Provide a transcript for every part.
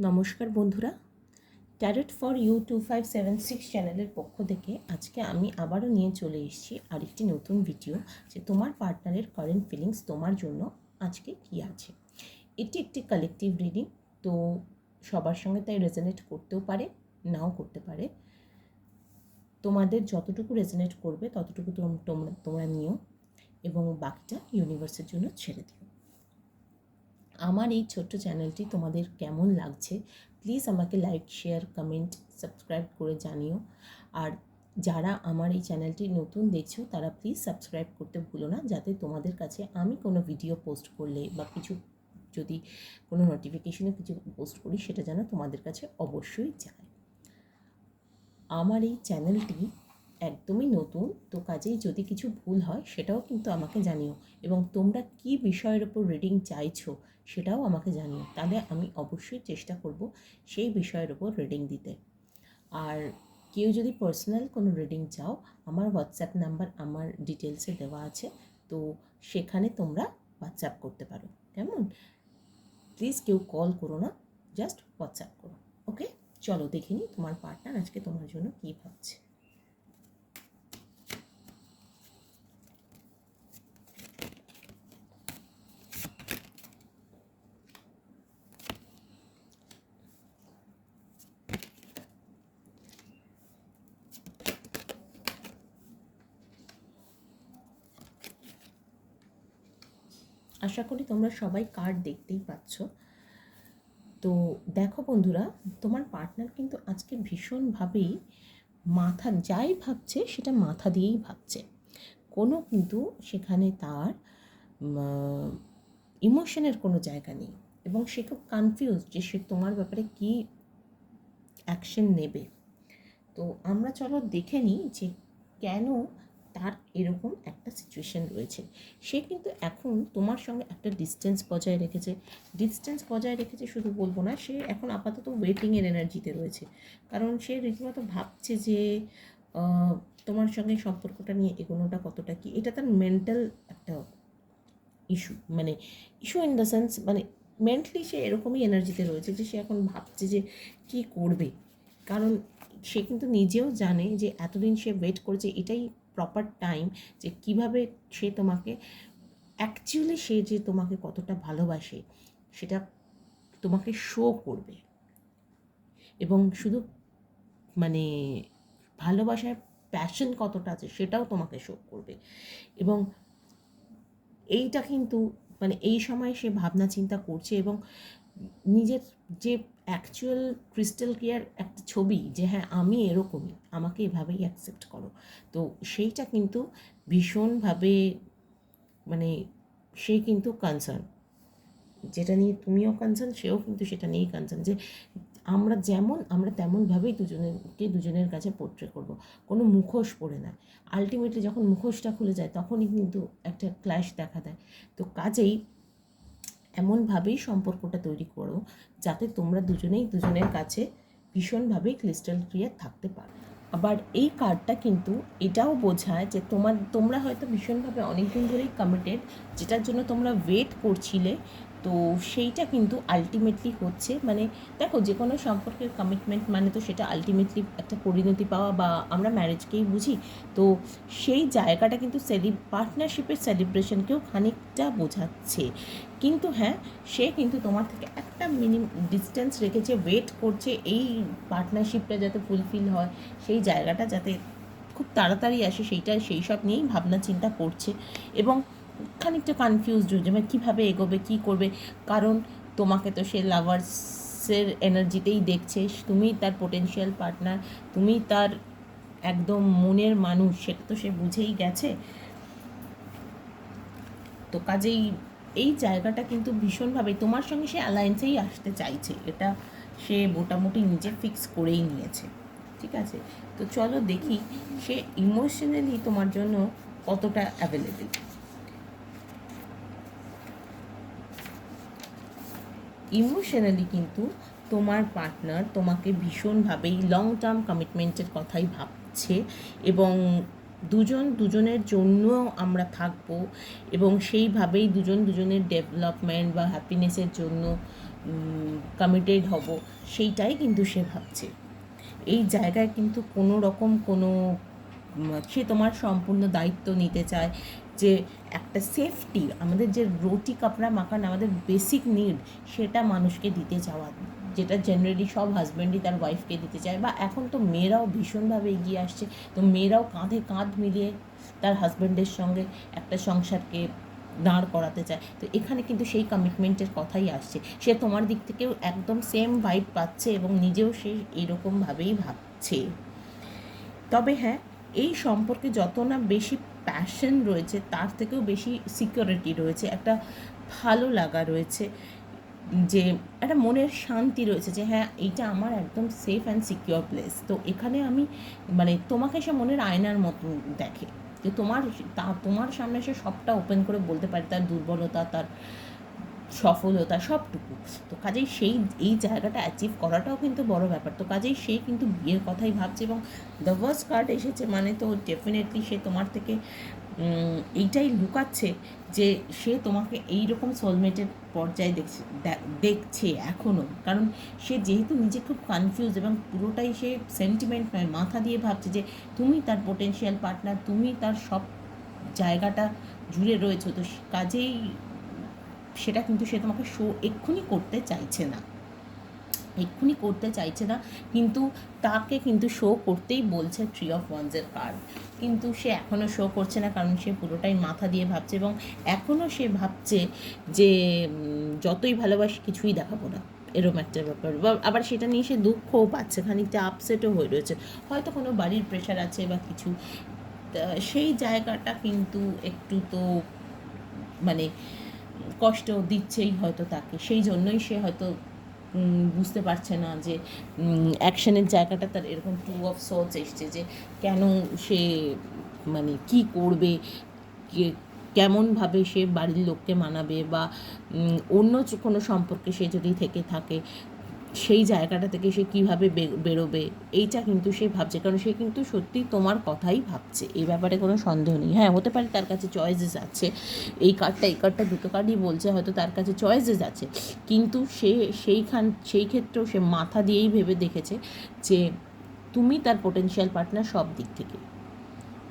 নমস্কার বন্ধুরা। Tarot for you two five seven six চ্যানেলের পক্ষ থেকে আজকে আমি আবারও নিয়ে চলে এসেছি আরেকটি নতুন ভিডিও যে তোমার পার্টনারের কারেন্ট ফিলিংস তোমার জন্য আজকে কী আছে। এটি একটি কালেকটিভ রিডিং তো সবার সঙ্গে তাই রেজনেট করতেও পারে, নাও করতে পারে। তোমাদের যতটুকু রেজনেট করবে ততটুকু তোম- তোমরা তোমরা নিও এবং বাকিটা ইউনিভার্সের জন্য ছেড়ে দিও। আমার এই ছোট্ট চ্যানেলটি তোমাদের কেমন লাগছে প্লিজ আমাকে লাইক শেয়ার কমেন্ট সাবস্ক্রাইব করে জানিও। আর যারা আমার এই চ্যানেলটি নতুন দেখছ, তারা প্লিজ সাবস্ক্রাইব করতে ভুলো না, যাতে তোমাদের কাছে আমি কোনো ভিডিও পোস্ট করলে বা কিছু, যদি কোনো নোটিফিকেশনে কিছু পোস্ট করি, সেটা যেন তোমাদের কাছে অবশ্যই যায়। আমার এই চ্যানেলটি একদমই নতুন, তো কাজেই যদি কিছু ভুল হয়, সেটাও কিন্তু আমাকে জানিও। এবং তোমরা কি বিষয়ের ওপর রিডিং চাইছো সেটাও আমাকে জানিও। তাহলে আমি অবশ্যই চেষ্টা করব সেই বিষয়ের উপর রিডিং দিতে। আর কেউ যদি পার্সোনাল কোনো রিডিং চাও, আমার হোয়াটসঅ্যাপ নাম্বার আমার ডিটেলসে দেওয়া আছে, তো সেখানে তোমরা হোয়াটসঅ্যাপ করতে পারো। কেমন? প্লিজ কেউ কল করো না জাস্ট হোয়াটসঅ্যাপ করো ওকে চলো দেখে নিই তোমার পার্টনার আজকে তোমার জন্য কী ভাবছে। আশা করি তোমরা সবাই কার্ড দেখতেই পাচ্ছ। তো দেখো বন্ধুরা, তোমার পার্টনার কিন্তু আজকে ভীষণভাবেই মাথা যাই ভাবছে সেটা মাথা দিয়েই ভাবছে। কোনো কিন্তু সেখানে তার ইমোশনের কোনো জায়গা নেই এবং সে খুব কনফিউজ যে সে তোমার ব্যাপারে কী অ্যাকশন নেবে। তো আমরা চলো দেখে নিই যে কেন তার এরকম একটা সিচুয়েশন রয়েছে। সে কিন্তু এখন তোমার সঙ্গে একটা ডিস্টেন্স বজায় রেখেছে। ডিস্টেন্স বজায় রেখেছে শুধু বলব না, সে এখন আপাতত ওয়েটিংয়ের এনার্জিতে রয়েছে। কারণ সে রীতিমতো ভাবছে যে তোমার সঙ্গে সম্পর্কটা নিয়ে এগোনোটা কতটা কি? এটা তার মেন্টাল একটা ইস্যু মানে ইস্যু ইন দ্য সেন্স মানে মেন্টালি সে এরকমই এনার্জিতে রয়েছে যে, সে এখন ভাবছে যে, কি করবে? কারণ সে কিন্তু নিজেও জানে যে, এতদিন সে ওয়েট করেছে, এটাই প্রপার টাইম যে কীভাবে সে তোমাকে অ্যাকচুয়ালি সে যে তোমাকে কতটা ভালোবাসে, সেটা তোমাকে শো করবে। এবং শুধু মানে ভালোবাসার প্যাশন কতটা আছে, সেটাও তোমাকে শো করবে। এবং এইটা কিন্তু মানে এই সময় সে ভাবনা চিন্তা করছে এবং নিজের যে অ্যাকচুয়াল ক্রিস্টাল ক্লিয়ার একটা ছবি যে হ্যাঁ আমি এরকমই, আমাকে এভাবেই অ্যাকসেপ্ট করো। তো সেইটা কিন্তু ভীষণভাবে মানে সে কিন্তু কনসার্ন যেটা নিয়ে তুমিও কনসার্ন সেও কিন্তু সেটা নিয়েই কনসার্ন যে আমরা যেমন, আমরা তেমনভাবেই দুজনেরকে দুজনের কাছে পোট্রে করব। কোনো মুখোশ পড়ে না। আলটিমেটলি যখন মুখোশটা খুলে যায়, তখনই কিন্তু একটা ক্ল্যাশ দেখা দেয়। তো কাজেই এমনভাবেই সম্পর্কটা তৈরি করো যাতে তোমরা দুজনেই দুজনের কাছে ভীষণভাবেই ক্রিস্টাল ক্লিয়ার থাকতে পারো। আবার এই কার্ডটা কিন্তু এটাও বোঝায় যে তোমার, তোমরা হয়তো ভীষণভাবে অনেকদিন ধরেই কমিটেড যেটার জন্য তোমরা ওয়েট করছিলে তো সেইটা কিন্তু আলটিমেটলি হচ্ছে। মানে দেখো যে কোনো সম্পর্কের কমিটমেন্ট মানে তো সেটা আলটিমেটলি একটা পরিণতি পাওয়া বা আমরা ম্যারেজকেই বুঝি। তো সেই জায়গাটা কিন্তু সেলি পার্টনারশিপের সেলিব্রেশনকেও খানিকটা বোঝাচ্ছে। কিন্তু হ্যাঁ সে কিন্তু তোমার থেকে একটা মিনিম ডিস্টেন্স রেখেছে ওয়েট করছে এই পার্টনারশিপটা যাতে ফুলফিল হয়, সেই জায়গাটা যাতে খুব তাড়াতাড়ি আসে, সেইটা, সেই সব নিয়েই ভাবনা চিন্তা করছে। এবং খানিকটা কনফিউজড হচ্ছে মানে কীভাবে এগোবে, কী করবে? কারণ তোমাকে তো সে লাভার্সের এনার্জিতেই দেখছে তুমি তার পোটেনশিয়াল পার্টনার তুমি তার একদম মনের মানুষ, সেটা তো সে বুঝেই গেছে। তো কাজেই এই জায়গাটা কিন্তু ভীষণভাবে তোমার সঙ্গে সে অ্যালায়েন্সেই আসতে চাইছে, এটা সে মোটামুটি নিজে ফিক্স করেই নিয়েছে, ঠিক আছে? তো চলো দেখি সে ইমোশনালি তোমার জন্য কতটা অ্যাভেলেবেল ইমোশনালি কিন্তু তোমার পার্টনার তোমাকে ভীষণভাবেই লং টার্ম কমিটমেন্টের কথাই ভাবছে এবং দুজন দুজনের জন্য আমরা থাকব এবং সেইভাবেই দুজন দুজনের ডেভেলপমেন্ট বা হ্যাপিনেসের জন্য কমিটেড হব সেইটাই কিন্তু সে ভাবছে। এই জায়গায় কিন্তু কোনো রকম কোনো সে তোমার সম্পূর্ণ দায়িত্ব নিতে চায় যে একটা সেফটি আমাদের যে রুটি কাপড়া মাখান আমাদের বেসিক নিড সেটা মানুষকে দিতে চাওয়া যেটা জেনারেলি সব হাজব্যান্ডই তার ওয়াইফকে দিতে চায়। বা এখন তো মেয়েরাও ভীষণভাবে এগিয়ে আসছে। তো মেয়েরাও কাঁধে কাঁধ মিলিয়ে তার হাজব্যান্ডের সঙ্গে একটা সংসারকে দাঁড় করাতে চায়। তো এখানে কিন্তু সেই কমিটমেন্টের কথাই আসছে। সে তোমার দিক থেকেও একদম সেম ভাইব পাচ্ছে এবং নিজেও সে এরকমভাবেই ভাবছে। তবে হ্যাঁ এই সম্পর্কে যত না বেশি প্যাশন রয়েছে, তার থেকেও বেশি সিকিউরিটি রয়েছে, একটা ভালো লাগা রয়েছে, যে একটা মনের শান্তি রয়েছে যে হ্যাঁ এইটা আমার একদম সেফ অ্যান্ড সিকিওর প্লেস তো এখানে আমি মানে তোমাকে সে মনের আয়নার মতন দেখে, যে তোমার, তা তোমার সামনে সে সবটা ওপেন করে বলতে পারে, তার দুর্বলতা, তার সফলতা সবটুকু। তো কাজেই সেই, এই জায়গাটা অ্যাচিভ করাটাও কিন্তু বড় ব্যাপার। তো কাজেই সে কিন্তু বিয়ের কথাই ভাবছে এবং দ্য ওয়ার্স কার্ড এসেছে মানে তো ডেফিনেটলি সে তোমার থেকে এইটাই লুকাচ্ছে যে সে তোমাকে এই রকম সোলমেটের পর্যায়ে দেখছে দেখছে এখনও কারণ সে যেহেতু নিজে খুব কনফিউজ এবং পুরোটাই সে সেন্টিমেন্ট নয়, মাথা দিয়ে ভাবছে যে তুমি তার পোটেনশিয়াল পার্টনার তুমি তার সব জায়গাটা জুড়ে রয়েছে। তো কাজেই সেটা কিন্তু সে তোমাকে শো এক্ষুনি করতে চাইছে না। এক্ষুনি করতে চাইছে না, কিন্তু তাকে কিন্তু শো করতেই বলছে ট্রি অফ ওয়ান্সের কার্ড কিন্তু সে এখনও শো করছে না, কারণ সে পুরোটাই মাথা দিয়ে ভাবছে এবং এখনও সে ভাবছে যে যতই ভালোবাসি কিছুই দেখাবো না। এরম একটা ব্যাপার। আবার সেটা নিয়ে সে দুঃখও পাচ্ছে, খানিকটা আপসেটও হয়ে রয়েছে। হয়তো কোনো বাড়ির প্রেশার আছে বা কিছু। সেই জায়গাটা কিন্তু একটু তো মানে কষ্ট দিচ্ছেই হয়তো তাকে। সেই জন্যই সে হয়তো বুঝতে পারছে না যে অ্যাকশনের জায়গাটা তার এরকম টু অফ সোর্স এসছে যে, কেন সে মানে কি করবে কেমনভাবে সে বাড়ির লোককে মানাবে বা অন্য কোনো সম্পর্কে সে যদি থেকে থাকে সেই জায়গাটা থেকে সে কীভাবে বেরোবে, এইটা কিন্তু সে ভাবছে। কারণ সে কিন্তু সত্যি তোমার কথাই ভাবছে। এই ব্যাপারে কোনো সন্দেহ নেই। হ্যাঁ হতে পারে তার কাছে চয়েসেস আছে। এই কার্ডটা এই কার্ডটা দুটো কার্ডই বলছে, হয়তো তার কাছে চয়েসেস আছে। কিন্তু সে সেইখান, সেই ক্ষেত্রেও সে মাথা দিয়েই ভেবে দেখেছে যে তুমি তার পোটেনশিয়াল পার্টনার সব দিক থেকে।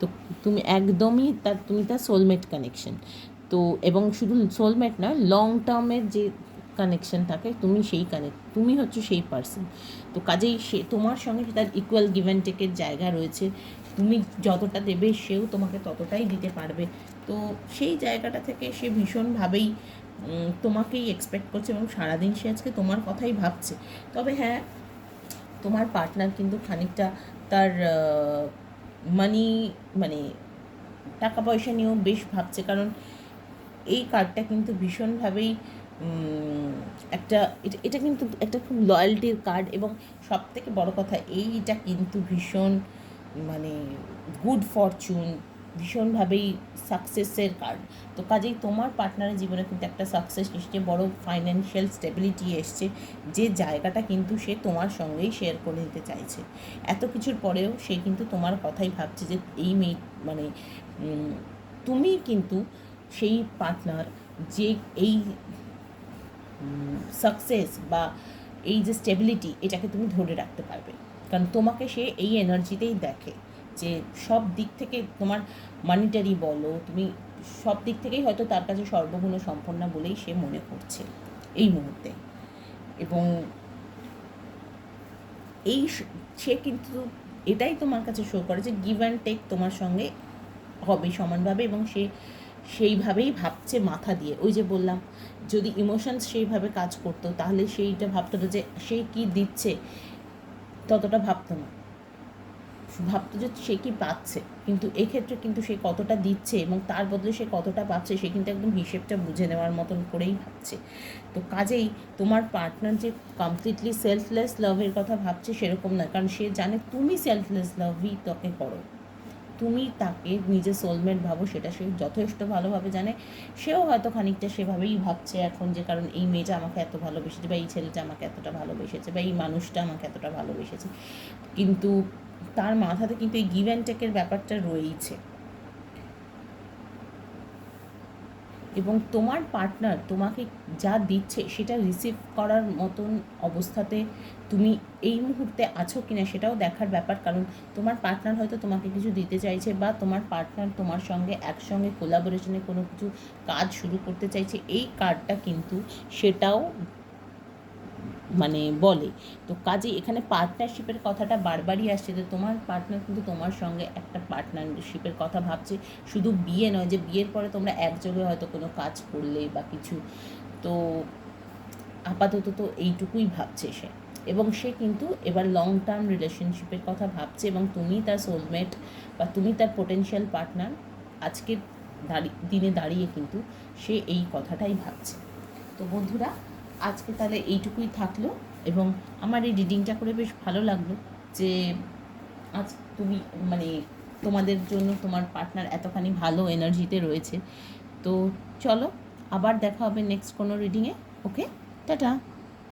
তো তুমি একদমই তার, তুমি তার সোলমেট কানেকশন তো এবং শুধু সোলমেট না লং টার্মের যে কানেকশন থাকে, তুমি সেই কানেক্ট তুমি হচ্ছে সেই পার্সন তো কাজেই সে, তোমার সঙ্গে তার ইকুয়াল গিভ অ্যান্ড টেকের জায়গা রয়েছে। তুমি যতটা দেবে সেও তোমাকে ততটাই দিতে পারবে। তো সেই জায়গাটা থেকে সে ভীষণভাবেই তোমাকেই এক্সপেক্ট করছে এবং সারাদিন সে আজকে তোমার কথাই ভাবছে। তবে হ্যাঁ তোমার পার্টনার কিন্তু খানিকটা তার মানি মানে টাকা পয়সা নিয়েও বেশ ভাবছে। কারণ এই কার্ডটা কিন্তু ভীষণভাবেই একটা, এটা এটা কিন্তু একটা খুব লয়্যালটির কার্ড এবং সব থেকে বড় কথা, এইটা কিন্তু ভীষণ মানে গুড ফরচুন ভীষণভাবেই সাকসেসের কার্ড তো কাজেই তোমার পার্টনারের জীবনে কিন্তু একটা সাকসেস এসছে বড় ফাইন্যান্সিয়াল স্টেবিলিটি এসছে, যে জায়গাটা কিন্তু সে তোমার সঙ্গেই শেয়ার করে নিতে চাইছে। এত কিছুর পরেও সে কিন্তু তোমার কথাই ভাবছে যে এই মেয়ে মানে তুমি কিন্তু সেই পার্টনার যে এই সাকসেস বা এই যে স্টেবিলিটি এটাকে তুমি ধরে রাখতে পারবে। কারণ তোমাকে সে এই এনার্জিতেই দেখে যে সব দিক থেকে তোমার মানিটারি বলো, তুমি সব দিক থেকেই হয়তো তার কাছে সর্বগুণ সম্পন্ন বলেই সে মনে করছে এই মুহূর্তে। এবং এই সে কিন্তু এটাই তোমার কাছে শো করে যে গিভ অ্যান্ড টেক তোমার সঙ্গে হবে সমানভাবে এবং সে সেইভাবেই ভাবছে মাথা দিয়ে। ওই যে বললাম, যদি ইমোশনস সেইভাবে কাজ করতো, তাহলে সেইটা ভাবতো না যে সে কি দিচ্ছে, ততটা ভাবতো না। ভাবতো যে সে কি পাচ্ছে, কিন্তু এক্ষেত্রে কিন্তু সে কতটা দিচ্ছে এবং তার বদলে সে কতটা পাচ্ছে, সে কিন্তু একদম হিসেবটা বুঝে নেওয়ার মতন করেই ভাবছে। তো কাজেই তোমার পার্টনার যে কমপ্লিটলি সেলফলেস লাভের কথা ভাবছে সেরকম নয়, কারণ সে জানে তুমি সেলফলেস লাভই তোকে করো। তুমি তাকে নিজে সোলমেট ভাবো, সেটা সে যথেষ্ট ভালোভাবে জানে। সেও হয়তো খানিকটা সেভাবেই ভাবছে এখন যে, কারণ এই মেয়েটা আমাকে এত ভালোবেসেছে বা এই ছেলেটা আমাকে এতটা ভালোবেসেছে বা এই মানুষটা আমাকে এতটা ভালোবেসেছে। কিন্তু তার মাথাতে কিন্তু এই গিভ অ্যান্ড টেকের ব্যাপারটা রয়েইছে। এবং তোমার পার্টনার তোমাকে যা দিচ্ছে সেটা রিসিভ করার মতন অবস্থাতে তুমি এই মুহূর্তে আছো কিনা সেটাও দেখার ব্যাপার। কারণ তোমার পার্টনার হয়তো তোমাকে কিছু দিতে চাইছে বা তোমার পার্টনার তোমার সঙ্গে একসঙ্গে কোলাবোরেশনে কোনো কিছু কাজ শুরু করতে চাইছে, এই কার্ডটা কিন্তু সেটাও মানে বলে। তো কাজে এখানে পার্টনারশিপের কথাটা বারবারই আসছে যে তোমার পার্টনার কিন্তু তোমার সঙ্গে একটা পার্টনারশিপের কথা ভাবছে। শুধু বিয়ে নয় যে বিয়ের পরে তোমরা একযোগে হয়তো কোনো কাজ করলে বা কিছু। তো আপাতত তো এইটুকুই ভাবছে সে। এবং সে কিন্তু এবার লং টার্ম রিলেশনশিপের কথা ভাবছে এবং তুমি তার সোলমেট বা তুমি তার পোটেনশিয়াল পার্টনার আজকের দাঁড়িয়ে দিনে দাঁড়িয়ে কিন্তু সে এই কথাটাই ভাবছে। তো বন্ধুরা আজকে তাহলে এইটুকুই থাকল এবং আমার এই রিডিংটা করে বেশ ভালো লাগল যে আজ তুমি মানে তোমাদের জন্য তোমার পার্টনার এতখানি ভালো এনার্জিতে রয়েছে। তো চলো আবার দেখা হবে নেক্সট কোনো রিডিংয়ে ওকে টাটা